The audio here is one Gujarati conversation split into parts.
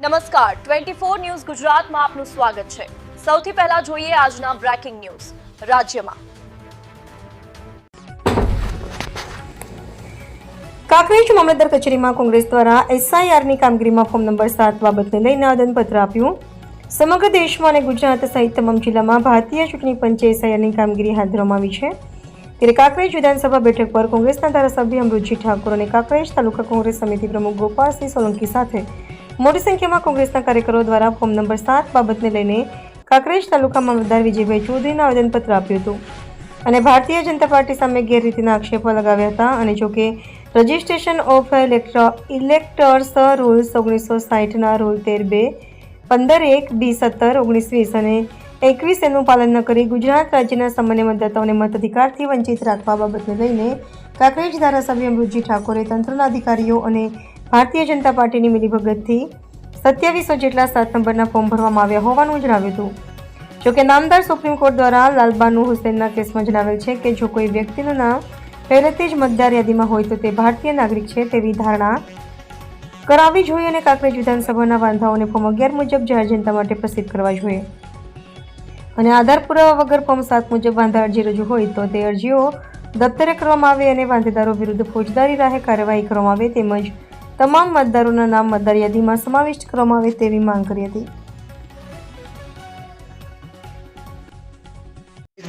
નમસ્કાર. ટ્વેન્ટી ફોર ન્યૂઝ ગુજરાતમાં આપનું સ્વાગત છે. સૌથી પહેલા જોઈએ આજના બ્રેકિંગ ન્યૂઝ. રાજ્યમાં. કાંકરેજ મામલતદાર કચેરીમાં કોંગ્રેસ દ્વારા એસઆઈઆરની કામગીરીમાં ફોર્મ નંબર સાત બાબતને લઈને આવેદનપત્ર આપ્યું. સમગ્ર દેશમાં અને ગુજરાત સહિત તમામ જિલ્લામાં ભારતીય ચૂંટણી પંચે એસઆઈઆરની કામગીરી હાથ ધરવામાં આવી છે. ત્યારે કાંકરેજ વિધાનસભા બેઠક પર કોંગ્રેસના ધારાસભ્ય અમૃતજી ઠાકોર અને કાંકરેજ તાલુકા કોંગ્રેસ સમિતિ પ્રમુખ ગોપાલસિંહ સોલંકી સાથે મોટી સંખ્યામાં કોંગ્રેસના કાર્યકરો દ્વારા ફોર્મ નંબર સાત બાબતને લઈને કાંકરેજ તાલુકામાં મતદાર વિજયભાઈ ચૌધરીને આવેદનપત્ર આપ્યું હતું. અને ભારતીય જનતા પાર્ટી સામે ગેરરીતિના આક્ષેપો લગાવ્યા હતા અને જોકે રજિસ્ટ્રેશન ઓફ ઇલેક્ટર્સ રૂલ્સ ઓગણીસો સાહીઠના રૂલ તેર બે, પંદર એક, બી સત્તર, ઓગણીસ વીસ અને એકવીસ એનું પાલન ન કરી ગુજરાત રાજ્યના સામાન્ય મતદાતાઓને મતાધિકારથી વંચિત રાખવા બાબતને લઈને કાંકરેજ ધારાસભ્ય અમૃતજી ઠાકોરે તંત્રના અધિકારીઓ અને ભારતીય જનતા પાર્ટીની મિલીભગતથી સત્યાવીસો જેટલા સાત નંબરના ફોર્મ ભરવામાં આવ્યા હોવાનું જણાવ્યું હતું. જોકે નામદાર સુપ્રીમ કોર્ટ દ્વારા લાલબાનુ હુસેનના કેસમાં જણાવેલ છે કે જો કોઈ વ્યક્તિનું નામ પહેલેથી જ મતદાર યાદીમાં હોય તો તે ભારતીય નાગરિક છે તેવી ધારણા કરાવવી જોઈએ અને કાંકરેજ વિધાનસભાના વાંધાઓને ફોર્મ અગિયાર મુજબ જાહેર જનતા માટે પ્રસિદ્ધ કરવા જોઈએ. અને આધાર પુરાવા વગર ફોર્મ સાત મુજબ વાંધા અરજી રજૂ હોય તો તે અરજીઓ દફતરે કરવામાં આવે અને વાંધેદારો વિરુદ્ધ ફોજદારી રાહે કાર્યવાહી કરવામાં આવે તેમજ તમામ મતદારોના નામ મતદાર યાદીમાં સમાવિષ્ટ કરવામાં આવે તેવી માંગ કરી હતી.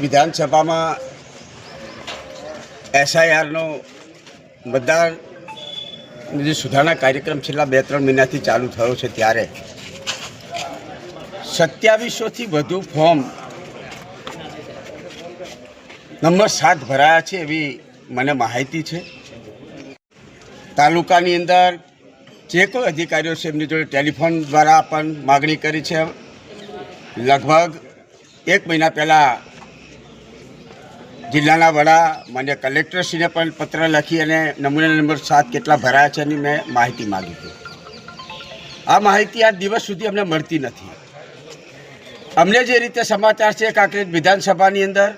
વિધાનસભામાં એસઆઈઆરનો મતદાર જે સુધારણા કાર્યક્રમ છેલ્લા બે ત્રણ મહિનાથી ચાલુ થયો છે ત્યારે સત્યાવીસોથી વધુ ફોર્મ નંબર સાત ભરાયા છે એવી મને માહિતી છે. તાલુકાની અંદર જે કોઈ અધિકારીઓ છે એમની જોડે ટેલિફોન દ્વારા પણ માગણી કરી છે. લગભગ એક મહિના પહેલાં જિલ્લાના વડા માન્ય કલેક્ટરશ્રીને પણ પત્ર લખી અને નમૂના નંબર સાત કેટલા ભરાયા છે એની મેં માહિતી માગી હતી. આ માહિતી આ દિવસ સુધી અમને મળતી નથી. અમને જે રીતે સમાચાર છે કાંકરેજ વિધાનસભાની અંદર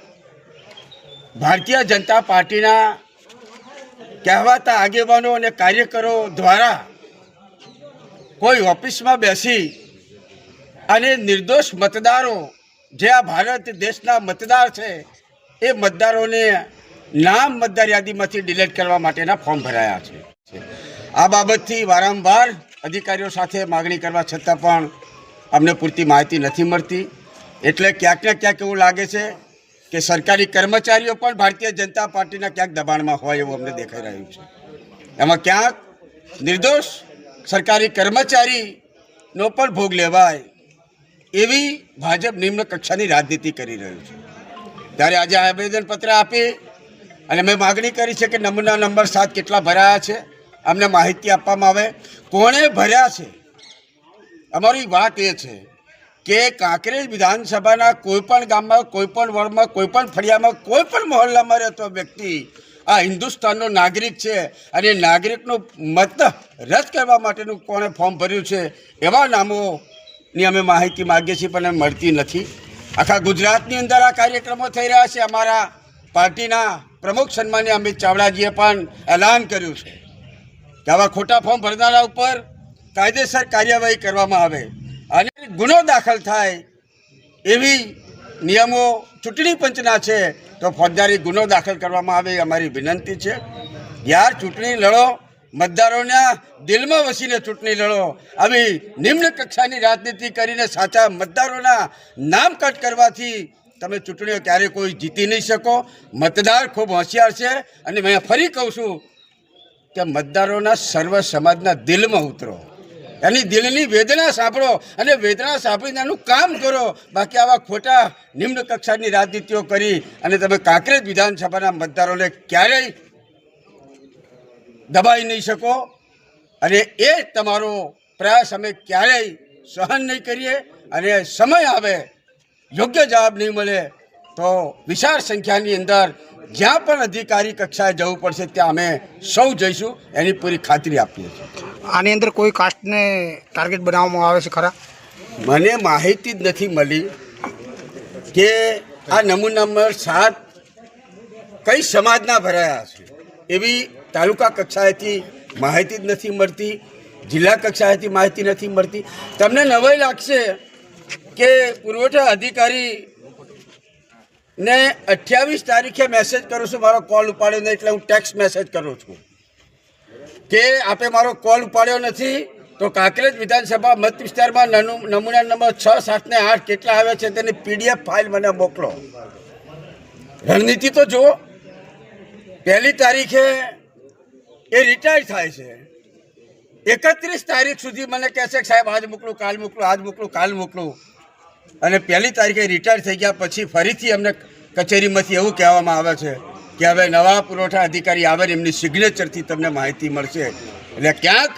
ભારતીય જનતા પાર્ટીના કહેવાતા આગેવાનો અને કાર્યકરો દ્વારા કોઈ ઓફિસમાં બેસી અને નિર્દોષ મતદારો, જે આ ભારત દેશના મતદાર છે, એ મતદારોને નામ મતદાર યાદીમાંથી ડિલેટ કરવા માટેના ફોર્મ ભરાયા છે. આ બાબતથી વારંવાર અધિકારીઓ સાથે માગણી કરવા છતાં પણ અમને પૂરતી માહિતી નથી મળતી. એટલે ક્યાંક ને ક્યાંક એવું લાગે છે કે સરકારી કર્મચારીઓ પણ ભારતીય જનતા પાર્ટીના ક્યાંક દબાણમાં હોય એવું અમને દેખાઈ રહ્યું છે. એમાં ક્યાંક નિર્દોષ સરકારી કર્મચારીનો પણ ભોગ લેવાય એવી ભાજપ નિમ્ન કક્ષાની રાજનીતિ કરી રહ્યું છે. ત્યારે આજે આવેદનપત્ર આપી અને મેં માગણી કરી છે કે નમૂના નંબર સાત કેટલા ભરાયા છે, અમને માહિતી આપવામાં આવે. કોણે ભર્યા છે? અમારી વાત એ છે કે કાંકરેજ વિધાનસભાના કોઈ પણ ગામમાં કોઈ પણ વોર્ડમાં કોઈ પણ ફળિયામાં કોઈ પણ મહોલ્લામાં રહેતો વ્યક્તિ આ હિન્દુસ્તાનનો નાગરિક છે અને નાગરિકનો મત રદ કરવા માટેનું કોણે ફોર્મ ભર્યું છે એવા નામોની અમે માહિતી માગીએ છીએ પણ મળતી નથી. આખા ગુજરાતની અંદર આ કાર્યક્રમો થઈ રહ્યા છે. અમારા પાર્ટીના પ્રમુખ સન્માન્ય અમિત ચાવડાજીએ પણ એલાન કર્યું છે કે આવા ખોટા ફોર્મ ભરનારા ઉપર કાયદેસર કાર્યવાહી કરવામાં આવે. ગુનો દાખલ થાય એવી નિયમો ચૂંટણી પંચના છે, તો ફોજદારી ગુનો દાખલ કરવામાં આવે અમારી વિનંતી છે. યાર ચૂંટણી લડો, મતદારોના દિલમાં વસીને ચૂંટણી લડો. આવી નિમ્ન કક્ષાની રાજનીતિ કરીને સાચા મતદારોના નામ કટ કરવાથી તમે ચૂંટણીઓ ક્યારે કોઈ જીતી નહીં શકો. મતદાર ખૂબ હોશિયાર છે અને મેં ફરી કહું છું કે મતદારોના સર્વ સમાજના દિલમાં ઉતરો. એની દિલની વેદના સાંભળો અને વેદના સાંભળીને એનું કામ કરો. બાકી આવા ખોટા નિમ્ન કક્ષાની રાજનીતિઓ કરી અને તમે કાંકરેજ વિધાનસભાના મતદારોને ક્યારેય દબાઈ નહીં શકો અને એ તમારો પ્રયાસ અમે ક્યારેય સહન નહીં કરીએ અને સમય આવે, યોગ્ય જવાબ નહીં મળે, તો વિશાળ સંખ્યાની અંદર જ્યાં પણ અધિકારી કક્ષાએ જવું પડશે ત્યાં અમે સૌ જઈશું એની પૂરી ખાતરી આપીએ છીએ. આની અંદર કોઈ કાસ્ટને ટાર્ગેટ બનાવવામાં આવે છે ખરા? મને માહિતી જ નથી મળી કે આ નમૂના નંબર સાત કઈ સમાજના ભરાયા છે. એવી તાલુકા કક્ષાએથી માહિતી જ નથી મળતી જિલ્લા કક્ષાએથી માહિતી નથી મળતી. તમને નવાઈ લાગશે કે પુરવઠા અધિકારી ને અઠ્યાવીસ તારીખે મેસેજ કરું છું, મારો કોલ ઉપાડ્યો નહીં એટલે હું ટેક્સ્ટ મેસેજ કરું છું. કે આપે મારો કોલ ઉપાડ્યો નથી, તો કાંકરેજ વિધાનસભા મત વિસ્તારમાં નમૂના નંબર છ, સાત ને આઠ કેટલા આવે છે તેની પીડીએફ ફાઇલ મને મોકલો. રણનીતિ તો જુઓ. પહેલી તારીખે એ રિટાયર થાય છે. એકત્રીસ તારીખ સુધી મને કહેશે સાહેબ, આજ મોકલું, કાલ મોકલું, આજ મોકલું, કાલ મોકલું. અને પહેલી તારીખે રિટાયર થઈ ગયા પછી ફરીથી અમને કચેરીમાંથી એવું કહેવામાં આવે છે કે હવે નવા પુરવઠા અધિકારી આવે એમની સિગ્નેચરથી તમને માહિતી મળશે. એટલે ક્યાંક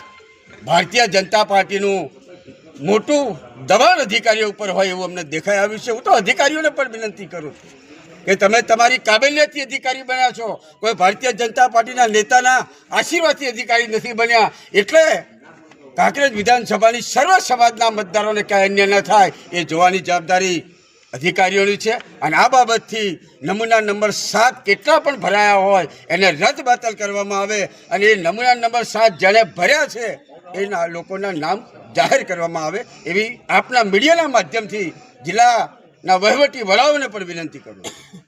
ભારતીય જનતા પાર્ટીનું મોટું દબાણ અધિકારીઓ ઉપર હોય એવું અમને દેખાઈ આવ્યું છે. હું તો અધિકારીઓને પણ વિનંતી કરું કે તમે તમારી કાબેલિયતથી અધિકારી બન્યા છો. કોઈ ભારતીય જનતા પાર્ટીના નેતાના આશીર્વાદથી અધિકારી નથી બન્યા. એટલે કાંકરેજ વિધાનસભાની સર્વ સમાજના મતદારોને કાંઈ અન્ય ન થાય એ જોવાની જવાબદારી અધિકારીઓની છે. અને આ બાબતથી નમૂના નંબર સાત કેટલા પણ ભરાયા હોય એને રદ બાતલ કરવામાં આવે અને એ નમૂના નંબર સાત જેણે ભર્યા છે એના લોકોના નામ જાહેર કરવામાં આવે એવી આપના મીડિયાના માધ્યમથી જિલ્લાના વહીવટી વડાઓને પણ વિનંતી કરું